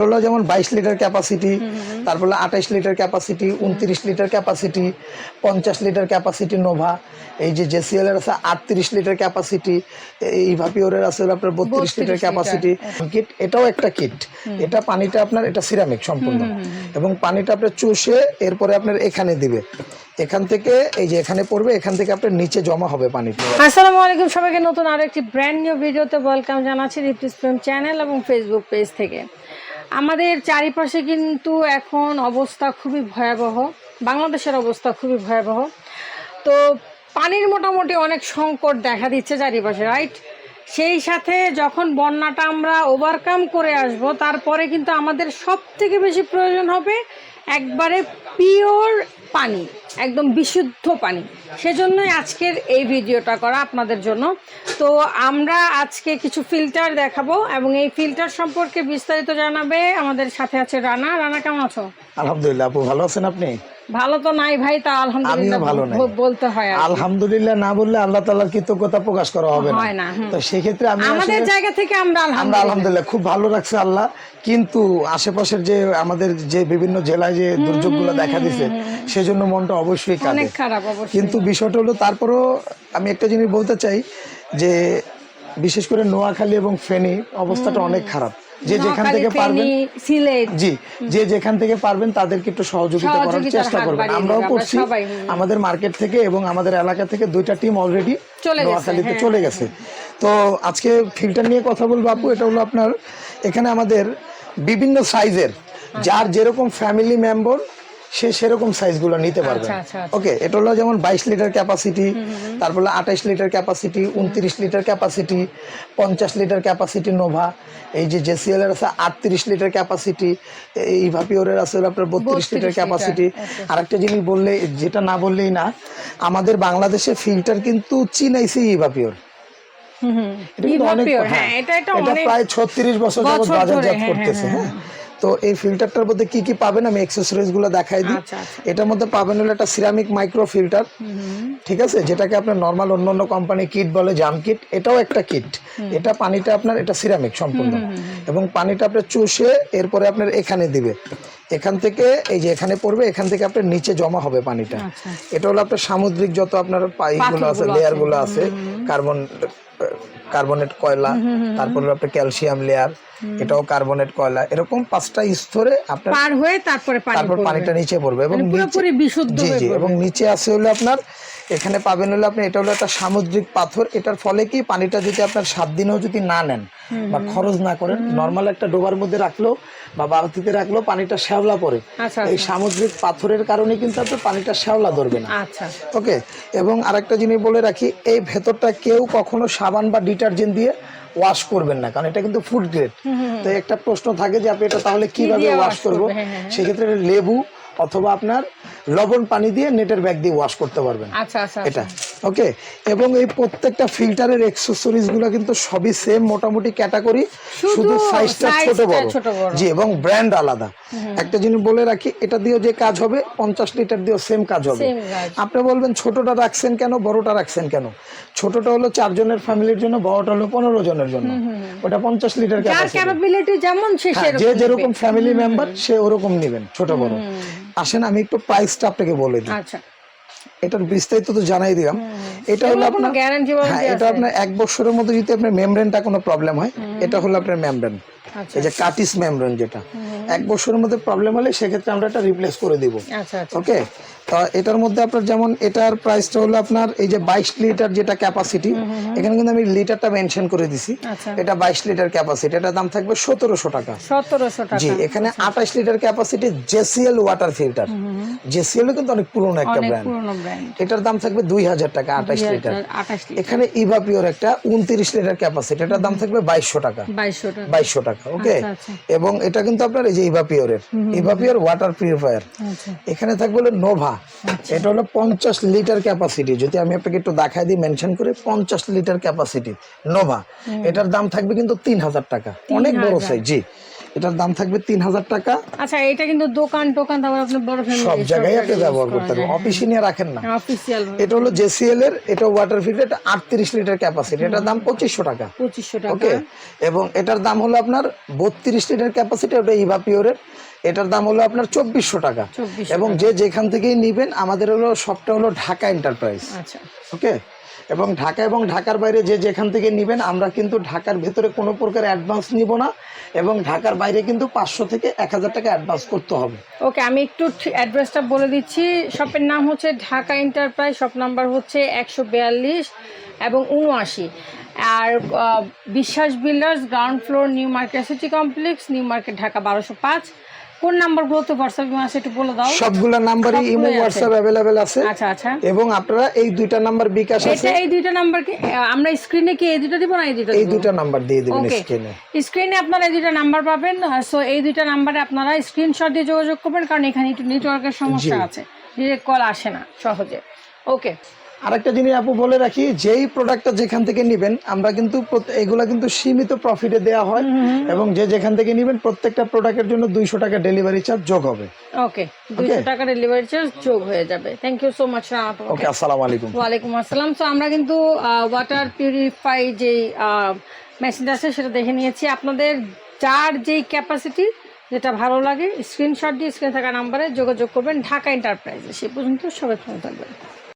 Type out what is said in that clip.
হলো যেমন বাইশ লিটার ক্যাপাসিটি তারপরে আঠাইশ লিটার ক্যাপাসিটি উনত্রিশ লিটার ক্যাপাসিটি পঞ্চাশ লিটার ক্যাপাসিটি নোভা এই যে জেসিএল এর আছে আটত্রিশ লিটার ক্যাপাসিটি এই ভাপিওরের আছে আপনার বত্রিশ লিটার ক্যাপাসিটি কিট এটাও একটা কিট এটা পানিটা আপনার এটা সিরামিক সম্পূর্ণ। এবং পানিটা আপনার চুষে এরপরে আপনার এখানে দিবে। এখান থেকে এই যে এখানে পড়বে এখান থেকে আপনার নিচে জমা হবে পানিটা। আসসালামু আলাইকুম সবাইকে নতুন আরও একটি ব্র্যান্ড নিউ ভিডিওতে ওয়েলকাম জানাচ্ছি প্রেম চ্যানেল এবং ফেসবুক পেজ থেকে। আমাদের চারিপাশে কিন্তু এখন অবস্থা খুবই ভয়াবহ, বাংলাদেশের অবস্থা খুবই ভয়াবহ। তো পানির মোটামুটি অনেক সংকট দেখা দিচ্ছে চারিপাশে রাইট সেই সাথে যখন বন্যাটা আমরা ওভারকাম করে আসব, তারপরে কিন্তু আমাদের সব থেকে বেশি প্রয়োজন হবে একবারে পিওর পানি, একদম বিশুদ্ধ পানি। সেজন্যই আজকের এই ভিডিওটা করা আপনাদের জন্য। তো আমরা আজকে কিছু ফিল্টার দেখাবো এবং এই ফিল্টার সম্পর্কে বিস্তারিত জানাবে আমাদের সাথে আছে রানা। রানা, কেমন আছো? আলহামদুলিল্লাহ, আপু ভালো আছেন আপনি? ভালো তো নাই ভাই তা আলহামদুলিল্লাহ ভালো নাই। বলতে হয় আলহামদুলিল্লাহ না বললে আল্লাহ তাআলার কৃতজ্ঞতা প্রকাশ করা হবে না। তো সেক্ষেত্রে আমি আমাদের জায়গা থেকে আমরা আলহামদুলিল্লাহ। আলহামদুলিল্লাহ খুব ভালো রাখছে আল্লাহ। কিন্তু আশেপাশের যে আমাদের যে বিভিন্ন জেলায় যে দুর্যোগগুলো দেখা দিছে সেজন্য মনটা অবশ্যই কাঁদে কিন্তু বিষয়টা হলো তারপরও আমি একটা জিনিস বলতে চাই যে বিশেষ করে নোয়াখালী এবং ফেনী অবস্থাটা অনেক খারাপ। যে যেখান থেকে পারবেন সিলেট। জি যে যেখান থেকে পারবেন তাদেরকে একটু সহযোগিতা করার চেষ্টা করবেন। আমরাও করছি আমাদের মার্কেট থেকে এবং আমাদের এলাকা থেকে দুইটা টিম অলরেডি চলে গেছে, নোয়াখালীতে হ্যাঁ। চলে গেছে। তো আজকে ফিল্টার নিয়ে কথা বলব আপু এটা হলো আপনার এখানে আমাদের বিভিন্ন সাইজের যার যেরকম ফ্যামিলি মেম্বার সে সেরকম সাইজগুলো নিতে পারবে আচ্ছা, আচ্ছা, আচ্ছা। ওকে এটা হলো যেমন বাইশ লিটার ক্যাপাসিটি তারপরে আঠাইশ লিটার ক্যাপাসিটি উনত্রিশ লিটার ক্যাপাসিটি পঞ্চাশ লিটার ক্যাপাসিটি নোভা এই যে জেসিএল এর আছে আটত্রিশ লিটার ক্যাপাসিটি এই ভাপিওরের আছে আপনার বত্রিশ লিটার ক্যাপাসিটি. আরেকটা জিনিস বললে যেটা না বললেই না আমাদের বাংলাদেশে ফিল্টার কিন্তু চীনাইছে এই ভাপিওর হুম হুম। এটা কিন্তু অনেক হ্যাঁ, এটা প্রায় ছত্রিশ বছর যাবত বাজারজাত হ্যাঁ, করতেছে হ্যাঁ, হ্যাঁ। তো এই ফিল্টারটার মধ্যে কি কি পাবেন আমি এক্সেসরিজগুলো দেখাই দিই। আচ্ছা, আচ্ছা। এটার মধ্যে পাবেন হলো একটা সিরামিক মাইক্রো ফিল্টার ঠিক আছে? যেটাকে আপনার নর্মাল অন্য অন্য কোম্পানি কিট বলে জাম কিট এটাও একটা কিট এটা পানিটা আপনার এটা সিরামিক সম্পূর্ণ। এবং পানিটা আপনার চুষে এরপরে আপনার এখানে দিবে। এখান থেকে এই যে এখানে পড়বে এখান থেকে আপনার নিচে জমা হবে পানিটা। আচ্ছা। এটা হলো আপনার সামুদ্রিক যত আপনার পাইগুলো আছে পাথরগুলো লেয়ারগুলো আছে কার্বন কার্বনেট কয়লা তারপর আপনার ক্যালসিয়াম লেয়ার এটাও কার্বনেট কয়লা এরকম পাঁচটা স্তরে আপনার পার হয়ে তারপরে তারপর পানিটা নিচে পড়বে এবং মানে পুরোপুরি বিশুদ্ধ জি জি। এবং নিচে আছে হলো আপনার এখানে পাবেন হলো আপনি এটা হলো একটা সামুদ্রিক পাথর। এটার ফলে কি পানিটা যদি আপনার সাত দিনেও যদি না নেন বা খরচ না করেন নর্মাল একটা ডোবার মধ্যে রাখলেও বা বালতিতে রাখলেও পানিটা শ্যাওলা পড়ে। আচ্ছা এই সামুদ্রিক পাথরের কারণে কিন্তু আপনার পানিটা শ্যাওলা ধরবে না। আচ্ছা। ওকে এবং আরেকটা জিনিস বলে রাখি এই ভেতরটা কেউ কখনো সাবান বা ডিটারজেন্ট দিয়ে ওয়াশ করবেন না কারণ এটা কিন্তু ফুড গ্রেড তো একটা প্রশ্ন থাকে যে আপনি এটা তাহলে কীভাবে ওয়াশ করব? করবে? হ্যাঁ, হ্যাঁ, সেক্ষেত্রে লেবু অথবা আপনার লবণ পানি দিয়ে নেটের ব্যাগ দিয়ে ওয়াশ করতে পারবেন। আচ্ছা আচ্ছা। এটা। ওকে এবং এই প্রত্যেকটা ফিল্টারের এক্সেসরিজগুলো কিন্তু সবই সেম মোটামুটি ক্যাটাগরি শুধু সাইজটা ছোট বড়। জি এবং ব্র্যান্ড আলাদা। একটা জিনিস বলে রাখি এটা দিয়েও যে কাজ হবে পঞ্চাশ লিটার দিয়েও সেম কাজ হবে। আপনি বলবেন ছোটটা রাখছেন কেন বড়টা রাখছেন কেন? ছোটটা হলো চারজনের ফ্যামিলির জন্য বড়টা হলো পনেরো জনের জন্য। ওটা পঞ্চাশ লিটার ক্যাপাবিলিটি যেমন হ্যাঁ, যে যেরকম ফ্যামিলি মেম্বার সে ওরকম নেবেন ছোট বড়। আসেন আমি একটু প্রাইসটা আপনাকে বলে দিই। আচ্ছা। এটার বিস্তারিত তো জানাই দিলাম। এটা হলো আপনার হ্যাঁ এটা আপনার এক বছরের মধ্যে যদি আপনার মেমব্রেনটা কোনো প্রবলেম হয় এটা হলো আপনার মেমব্রেন এই যে কাটিস মেমব্রেন যেটা এক বছরের মধ্যে প্রবলেম হলে সেক্ষেত্রে আমরা এটা রিপ্লেস করে দিব। আচ্ছা আচ্ছা। ওকে তো এটার মধ্যে আপনার যেমন এটার প্রাইসটা হলো আপনার এই যে বাইশ লিটার যেটা ক্যাপাসিটি এখানে কিন্তু আমি লিটারটা মেনশন করে দিছি। আচ্ছা। এটা বাইশ লিটার ক্যাপাসিটি এটার দাম থাকবে সতেরোশো টাকা। সতেরোশো টাকা। জি এখানে আঠাশ litre capacity JCL water filter JCL কিন্তু অনেক পুরনো একটা ব্র্যান্ড এটার দাম থাকবে দুই হাজার টাকা আঠাশ লিটার এখানে ইভাপিওর একটা উনত্রিশ লিটার ক্যাপাসিটি এটার দাম থাকবে বাইশশো টাকা। বাইশশো টাকা। টাকা ওকে আচ্ছা, আচ্ছা। এবং এটা কিন্তু আপনার এই যে ইভাপিওরের ইভাপিওর ওয়াটার পিউরিফায়ার আচ্ছা। এখানে থাকবে হলো নোভা এটা হলো পঞ্চাশ লিটার ক্যাপাসিটি যদি আমি আপনাকে একটু দেখাই দিই মেনশন করে পঞ্চাশ লিটার ক্যাপাসিটি নোভা এটার দাম থাকবে কিন্তু তিন হাজার টাকা। অনেক বড় সাইজ জি। এটার দাম থাকবে তিন হাজার টাকা। আচ্ছা এটা কিন্তু দোকান টোকান তারপর আপনার বড় সব জায়গায় আপনি ব্যবহার করতে পারবেন অফিসে নিয়ে রাখেন না। অফিসিয়াল এটা হলো জেসিএল এর এটা ওয়াটার ফিল্টার এটা আটত্রিশ লিটার ক্যাপাসিটি এটার দাম পঁচিশশো টাকা। পঁচিশশো টাকা। ওকে এবং এটার দাম হলো আপনার বত্রিশ লিটার ক্যাপাসিটি ওটা ইভা পিওরের এটার দাম হলো আপনার চব্বিশশো টাকা। এবং যে যেখান থেকেই নিবেন আমাদের হলো সবটা হলো ঢাকা এন্টারপ্রাইজ আচ্ছা। ওকে এবং ঢাকা এবং ঢাকার বাইরে যে যেখান থেকে নেবেন, আমরা কিন্তু ঢাকার ভেতরে কোনো প্রকার অ্যাডভান্স নিব না এবং ঢাকার বাইরে কিন্তু পাঁচশো থেকে এক হাজার টাকা অ্যাডভান্স করতে হবে। ওকে, আমি একটু অ্যাড্রেসটা বলে দিচ্ছি। শপের নাম হচ্ছে ঢাকা এন্টারপ্রাইজ শপ নাম্বার হচ্ছে একশো বিয়াল্লিশ এবং উনআশি আর Biswas builders, ground floor, new market city complex, new market Dhaka বারোশো পাঁচ। কোন নাম্বারগুলোতে হোয়াটসঅ্যাপে আছে একটু বলে দাও। সবগুলা নাম্বারই ইমো। হোয়াটসঅ্যাপ অ্যাভেলেবেল আছে। আচ্ছা আচ্ছা। এবং আপনারা এই দুইটা নাম্বার বিকাশ আছে। এটা এই দুইটা নাম্বার কি আমরা স্ক্রিনে কি এই দুটো দিব না এই দুটো এই দুইটা নাম্বার দিয়ে দেবেন স্ক্রিনে। স্ক্রিনে আপনারা এই দুইটা নাম্বার পাবেন সো এই দুইটা নাম্বারে আপনারা স্ক্রিনশট দিয়ে যোগাযোগ করবেন কারণ এখানে একটু নেটওয়ার্কের সমস্যা আছে। ডিরেক্ট কল আসে না সহজে। ওকে আরেকটা জিনিস আপু বলে রাখি যেই প্রোডাক্টটা যেখান থেকে নিবেন আমরা কিন্তু এগুলা কিন্তু সীমিত প্রফিটে দেওয়া হয় এবং যে যেখান থেকে নিবেন প্রত্যেকটা প্রোডাক্টের জন্য দুইশো টাকা ডেলিভারি চার্জ যোগ হবে। ওকে দুইশো টাকা ডেলিভারি চার্জ যোগ হয়ে যাবে। Thank you so much okay আসসালামু আলাইকুম। ওয়ালাইকুম আসসালাম। তো আমরা কিন্তু ওয়াটার পিউরিফাই যে মেশিনটা আছে সেটা দেখে নিয়েছি। আপনাদের যার যেই ক্যাপাসিটি যেটা ভালো লাগে স্ক্রিনশট দিয়ে স্ক্রিনে থাকা নাম্বারে যোগাযোগ করবেন ঢাকা এন্টারপ্রাইজে সে পর্যন্ত সবাই ফোন থাকবেন।